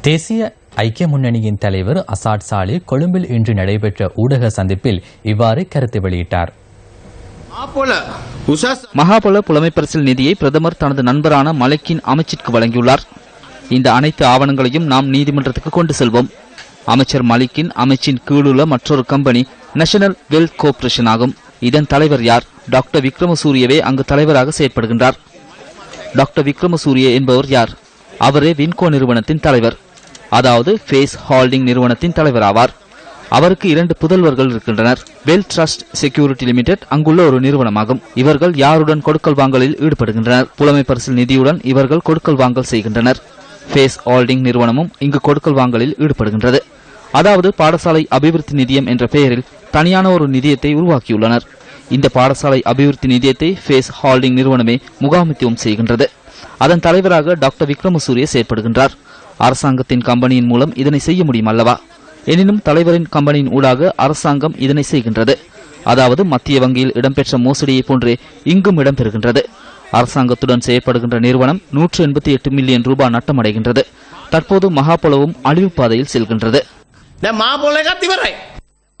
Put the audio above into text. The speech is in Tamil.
தேசிய ஐக்கிய முன்னணியின் தலைவர் அசாட் சாலி கொழும்பில் இன்று நடைபெற்ற ஊடக சந்திப்பில் இவ்வாறு கருத்து வெளியிட்டார். மகாபல புலமைப்பரிசல் நிதியை பிரதமர் தனது நண்பரான மலைக்கின் அமைச்சிற்கு வழங்கியுள்ளார். இந்த அனைத்து ஆவணங்களையும் நாம் நீதிமன்றத்துக்கு கொண்டு செல்வோம். அமைச்சர் மலிக்கின் அமைச்சின் கீழுள்ள மற்றொரு கம்பெனி நேஷனல் வெல்த் கோஆபரேஷன் ஆகும். இதன் தலைவர் யார்? டாக்டர் விக்ரமசூரியவே அங்கு தலைவராக செயற்படுகின்றார். டாக்டர் விக்ரமசூரிய என்பவர் யார்? அவரே வின்கோ நிறுவனத்தின் தலைவர். அதாவது ஃபேஸ் ஹால்டிங் நிறுவனத்தின் தலைவர் ஆவார் அவருக்கு இரண்டு புதல்வர்கள் இருக்கின்றனர். வெல் ட்ரஸ்ட் செக்யூரிட்டி லிமிடெட் அங்குள்ள ஒரு நிறுவனமாகும். இவர்கள் யாருடன் கொடுக்கல் வாங்கலில் ஈடுபடுகின்றனர்? புலமை பரிசில் நிதியுடன் இவர்கள் கொடுக்கல் வாங்கல் செய்கின்றனர். ஃபேஸ் ஹால்டிங் நிறுவனமும் இங்கு கொடுக்கல் வாங்கலில் ஈடுபடுகின்றது. அதாவது பாடசாலை அபிவிருத்தி நிதியம் என்ற பெயரில் தனியான ஒரு நிதியத்தை உருவாக்கியுள்ளனர். இந்த பாடசாலை அபிவிருத்தி நிதியத்தை ஃபேஸ் ஹால்டிங் நிறுவனமே முகாமித்துவம் செய்கின்றது. அதன் தலைவராக டாக்டர் விக்ரமசூரிய செயற்படுகின்றார். அரசாங்கத்தின் கம்பெனியின் மூலம் இதனை செய்ய முடியும் அல்லவா? எனினும் தலைவரின் கம்பெனியின் ஊடாக அரசாங்கம் இதனை செய்கின்றது. அதாவது மத்திய வங்கியில் இடம்பெற்ற மோசடியை போன்றே இங்கும் இடம்பெறுகின்றது. அரசாங்கத்துடன் செய்யப்படுகின்ற நிறுவனம் நூற்று எண்பத்தி எட்டு மில்லியன் ரூபாய் நட்டமடைகின்றது. தற்போது மகாபலவும் அழிவு பாதையில் செல்கின்றது.